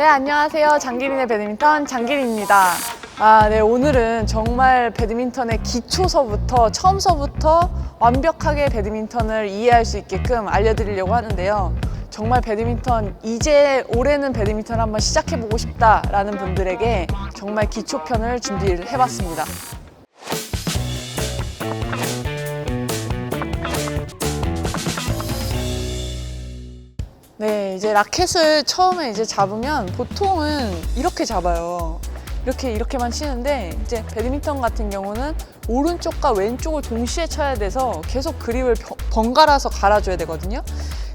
네, 안녕하세요. 장기린의 배드민턴 장기린입니다. 아, 네, 오늘은 정말 배드민턴의 기초서부터 처음서부터 완벽하게 배드민턴을 이해할 수 있게끔 알려드리려고 하는데요. 정말 배드민턴 이제 올해는 배드민턴 한번 시작해보고 싶다라는 분들에게 정말 기초편을 준비를 해봤습니다. 이제 라켓을 처음에 이제 잡으면 보통은 이렇게 잡아요. 이렇게 이렇게만 치는데 이제 배드민턴 같은 경우는 오른쪽과 왼쪽을 동시에 쳐야 돼서 계속 그립을 벼- 번갈아서 갈아줘야 되거든요.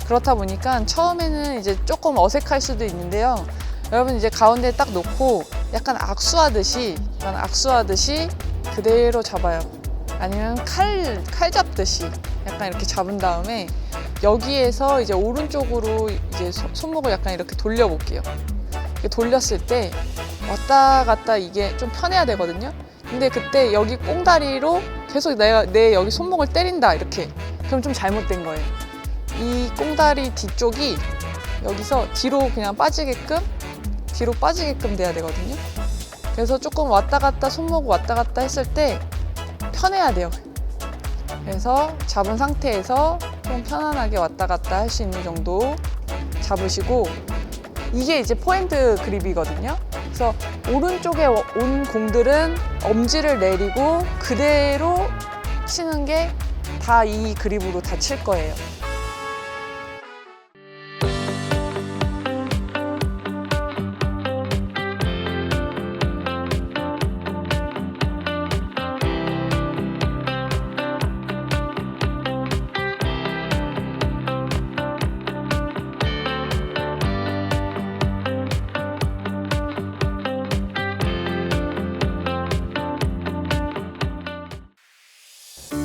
그렇다 보니까 처음에는 이제 조금 어색할 수도 있는데요. 여러분 이제 가운데 딱 놓고 약간 악수하듯이 약간 악수하듯이 그대로 잡아요. 아니면 칼, 칼 잡듯이 약간 이렇게 잡은 다음에 여기에서 이제 오른쪽으로 이제 손- 손목을 약간 이렇게 돌려볼게요. 이렇게 돌렸을 때 왔다 갔다 이게 좀 편해야 되거든요. 근데 그때 여기 꽁다리로 계속 내가 내 여기 손목을 때린다 이렇게 그럼 좀 잘못된 거예요. 이 꽁다리 뒤쪽이 여기서 뒤로 그냥 빠지게끔 뒤로 빠지게끔 돼야 되거든요. 그래서 조금 왔다 갔다 손목 왔다 갔다 했을 때 편해야 돼요. 그래서 잡은 상태에서 좀 편안하게 왔다 갔다 할 수 있는 정도 잡으시고 이게 이제 포핸드 그립이거든요. 그래서 오른쪽에 온 공들은 엄지를 내리고 그대로 치는 게 다 이 그립으로 다 칠 거예요.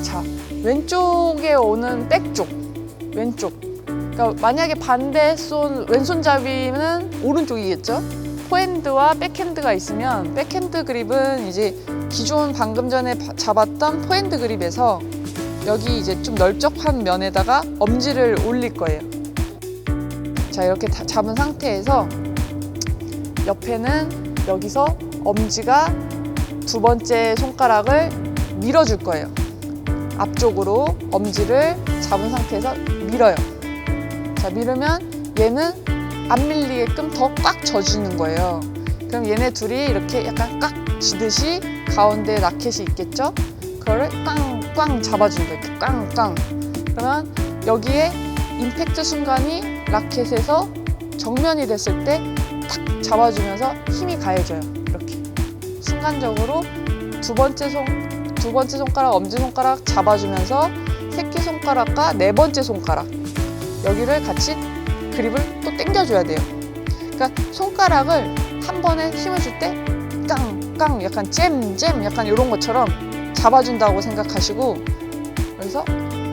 자, 왼쪽에 오는 백 쪽, 왼쪽. 그러니까 만약에 반대 손 왼손잡이는 오른쪽이겠죠? 포핸드와 백핸드가 있으면 백핸드 그립은 이제 기존 방금 전에 바- 잡았던 포핸드 그립에서 여기 이제 좀 넓적한 면에다가 엄지를 올릴 거예요. 자, 이렇게 다 잡은 상태에서 옆에는 여기서 엄지가 두 번째 손가락을 밀어줄 거예요. 앞쪽으로 엄지를 잡은 상태에서 밀어요. 자, 밀으면 얘는 안 밀리게끔 더 꽉 져주는 거예요. 그럼 얘네 둘이 이렇게 약간 꽉 쥐듯이 가운데 라켓이 있겠죠? 그거를 꽝꽝 잡아주는 거예요. 꽝꽝. 그러면 여기에 임팩트 순간이 라켓에서 정면이 됐을 때 탁 잡아주면서 힘이 가해져요. 이렇게. 순간적으로 두 번째 손, 두 번째 손가락, 엄지손가락 잡아주면서 새끼 손가락과 네 번째 손가락 여기를 같이 그립을 또 당겨줘야 돼요. 그러니까 손가락을 한 번에 힘을 줄 때 깡깡 약간 잼 잼 약간 이런 것처럼 잡아준다고 생각하시고 여기서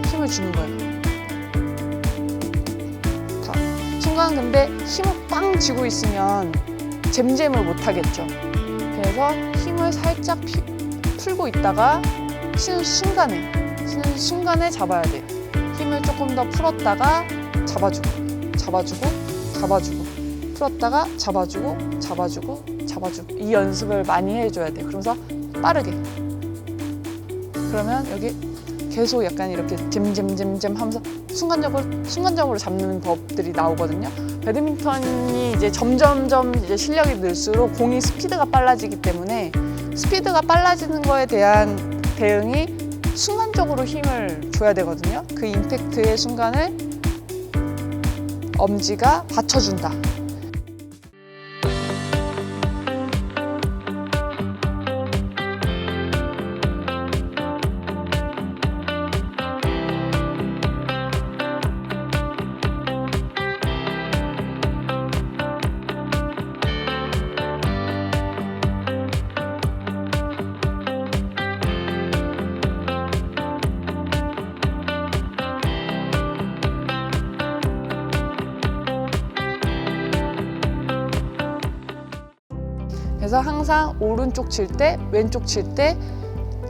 힘을 주는 거예요. 자, 순간 근데 힘을 꽝 쥐고 있으면 잼잼을 못 하겠죠. 그래서 힘을 살짝 피- 풀고 있다가 치는 순간에 치는 순간에 잡아야 돼요. 힘을 조금 더 풀었다가 잡아주고 잡아주고 잡아주고 풀었다가 잡아주고 잡아주고 잡아주고 이 연습을 많이 해줘야 돼요. 그러면서 빠르게 그러면 여기 계속 약간 이렇게 잼잼잼잼 하면서 순간적으로 순간적으로 잡는 법들이 나오거든요. 배드민턴이 이제 점점점 이제 실력이 늘수록 공이 스피드가 빨라지기 때문에 스피드가 빨라지는 거에 대한 대응이 순간적으로 힘을 줘야 되거든요. 그 임팩트의 순간을 엄지가 받쳐준다. 그래서 항상 오른쪽 칠 때, 왼쪽 칠 때,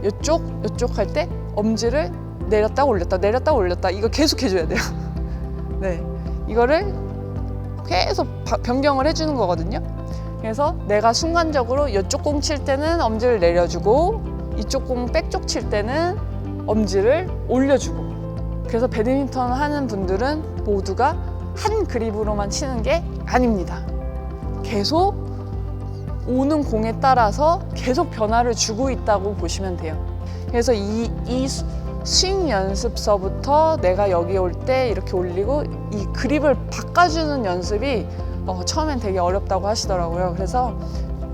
이쪽, 이쪽 할 때 엄지를 내렸다 올렸다, 내렸다 올렸다 이거 계속 해줘야 돼요. 네, 이거를 계속 바- 변경을 해주는 거거든요. 그래서 내가 순간적으로 이쪽 공 칠 때는 엄지를 내려주고 이쪽 공 백쪽 칠 때는 엄지를 올려주고 그래서 배드민턴 하는 분들은 모두가 한 그립으로만 치는 게 아닙니다. 계속 오는 공에 따라서 계속 변화를 주고 있다고 보시면 돼요. 그래서 이, 이 스- 스윙 연습서부터 내가 여기 올 때 이렇게 올리고 이 그립을 바꿔주는 연습이 어, 처음엔 되게 어렵다고 하시더라고요. 그래서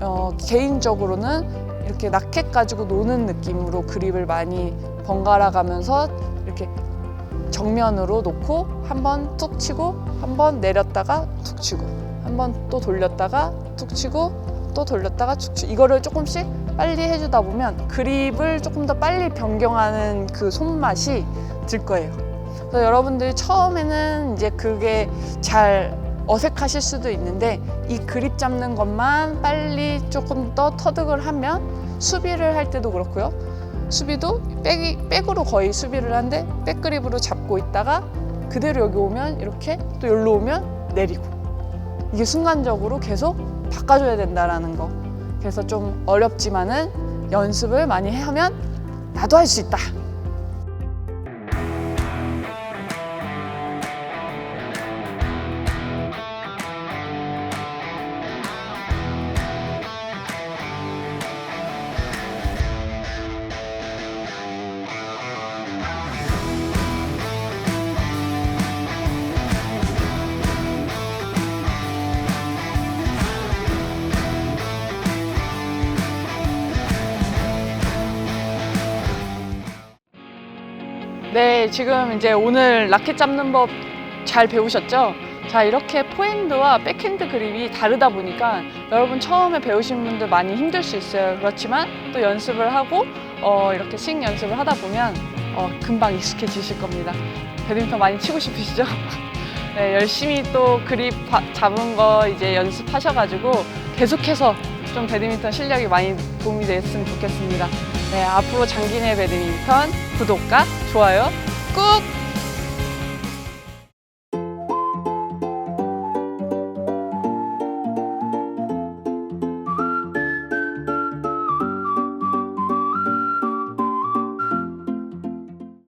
어, 개인적으로는 이렇게 라켓 가지고 노는 느낌으로 그립을 많이 번갈아 가면서 이렇게 정면으로 놓고 한번 툭 치고 한번 내렸다가 툭 치고 한번 또 돌렸다가 툭 치고 또 돌렸다가 툭 치고 이거를 조금씩 빨리 해주다 보면 그립을 조금 더 빨리 변경하는 그 손맛이 들 거예요. 그래서 여러분들이 처음에는 이제 그게 잘 어색하실 수도 있는데 이 그립 잡는 것만 빨리 조금 더 터득을 하면 수비를 할 때도 그렇고요. 수비도 백이, 백으로 거의 수비를 하는데 백그립으로 잡고 있다가 그대로 여기 오면 이렇게 또 여기로 오면 내리고 이게 순간적으로 계속 바꿔줘야 된다라는 거. 그래서 좀 어렵지만은 연습을 많이 하면 나도 할 수 있다 네, 지금 이제 오늘 라켓 잡는 법 잘 배우셨죠? 자, 이렇게 포핸드와 백핸드 그립이 다르다 보니까 여러분 처음에 배우신 분들 많이 힘들 수 있어요. 그렇지만 또 연습을 하고 어, 이렇게 스윙 연습을 하다 보면 어, 금방 익숙해지실 겁니다. 배드민턴 많이 치고 싶으시죠? 네, 열심히 또 그립 바- 잡은 거 이제 연습하셔가지고 계속해서 좀 배드민턴 실력이 많이 도움이 됐으면 좋겠습니다. 네, 앞으로 장기내 배드민턴 구독과 좋아요 Go.